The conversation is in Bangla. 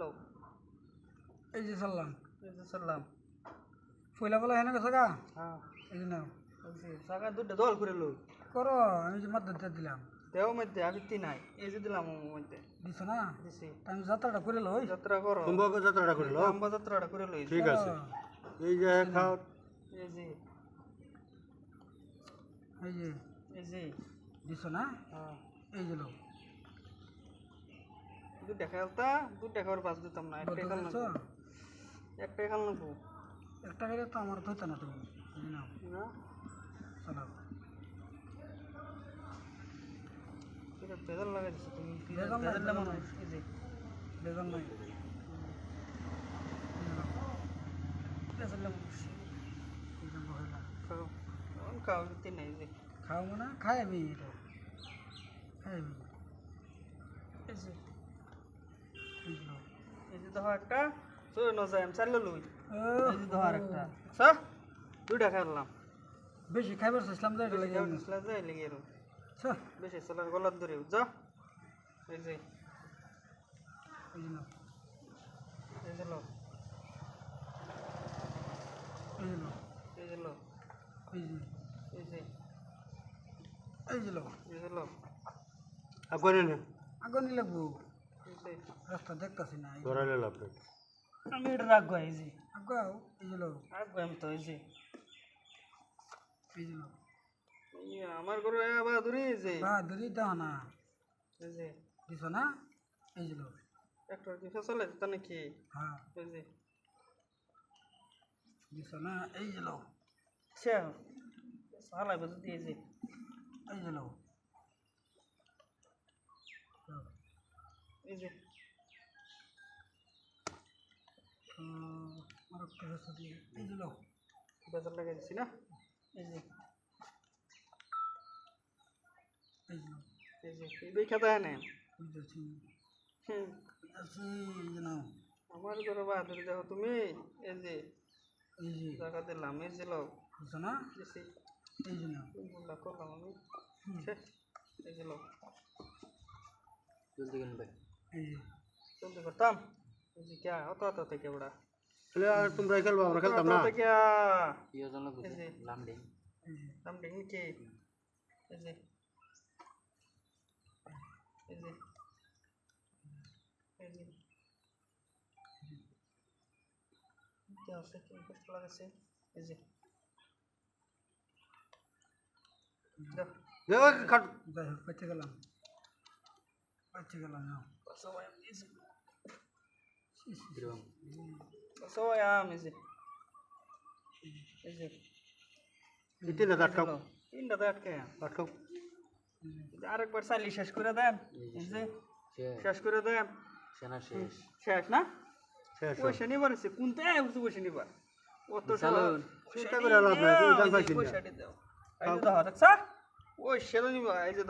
লও এই যে চললাম এই যে চললাম ফইলা ফলা হেনে গেছে গা? হ্যাঁ। এই যে নাও। বলছি দুটো দল করে লই করো আমি যে মাত্র দিয়ে দিলাম। দেও মধ্যে আবিত্তি নাই। এই যে দিলাম ওর মধ্যে। দিছ না? দিছি। আমি যাত্রাটা করে লই। যাত্রা করো। সম্ভব যাত্রাটা করিল লম্বা যাত্রাটা করে লই। ঠিক আছে। এই যে খাও এই যে। এই যে। এই যে। দিছ না? হ্যাঁ। এই যে খেলতা বাস দিতাম না একটা খেল দিছ নেব একটা খেল নেব একটা করে তো আমার ধরতে না তুমি এই যে নাও না চলো এটা পেদাল লাগাই দিছো তুমি বেজাল নাই, পেদাল মানুষ। এই যে। পেদাল। খাও নাই যে খাও মানে খাই আমি এটা খাই আমি এই যে এই যে নাও। দেখো একটা চলে ন যায় আমি চালিয়ে লই। দেখো আরেকটা সা দুইটা খেললাম বেশি খাইবার চাইছিলাম যে এটা লাগে যায় লেগে বেশি চলার গলার ধরে যা। এই যে এই যে লো। এই যে লো। এই যে এই যে। এই যে। লো। এই যে লো। আগুনে নে আগুন লাগবো রাস্তা দেখতাছি না এই যে। ধরালে লাভ নেই আমি এটা রাখব এই যে আগাও এই যে লো রাখব আমি তো এই যে এই যে লো এই আমার ঘরে আবার ধরে এই যে বা ধরি দাও না এই যে দিছ না এই যে লো একটা কি ফসল আছে তা নাকি হ্যাঁ এই যে দিছ না এই যে লো সে সালাই বাজু দিয়ে এই যে এই যে লো এই যে। বাজার লাগাই দিছি না? এই যে। এই যে এই বই খাতা এনে আমার ঘরে বাহাদুর তুমি। এই যে। এই যে। টাকা দিলাম এই যে লোক দিছ না? দিছি। এই যে করলাম আমি। এই যে লোক জলদি কিনবে। এই যে চলতে করতাম এই যে কে অত অত থেকে বড়া তাহলে আর তোমরা খেলব আমরা খেলতাম না থেকে কি জন্য এই যে লামডিং এই যে নাম ডিঙ্গি কে এই যে এই যে এই যে কি আছে কি কষ্ট লাগাছে এই যে দেখ দেখ খাট যাই হোক পেতে গেলাম পেতে গেলাম নাও সবাই এই যে সবাই আম এই যে এই যে দিতে না আটকাও তিনটা আটকে আটকাও আরেকবার চালি শেষ করে দেন শেষ করে দেন শেষ শেষ না শেষ ওই শনিবার আছে কোনটা হচ্ছে ওই শনিবার ও তো চিন্তা করে লাভ নাই, ওই শনিবার এই যে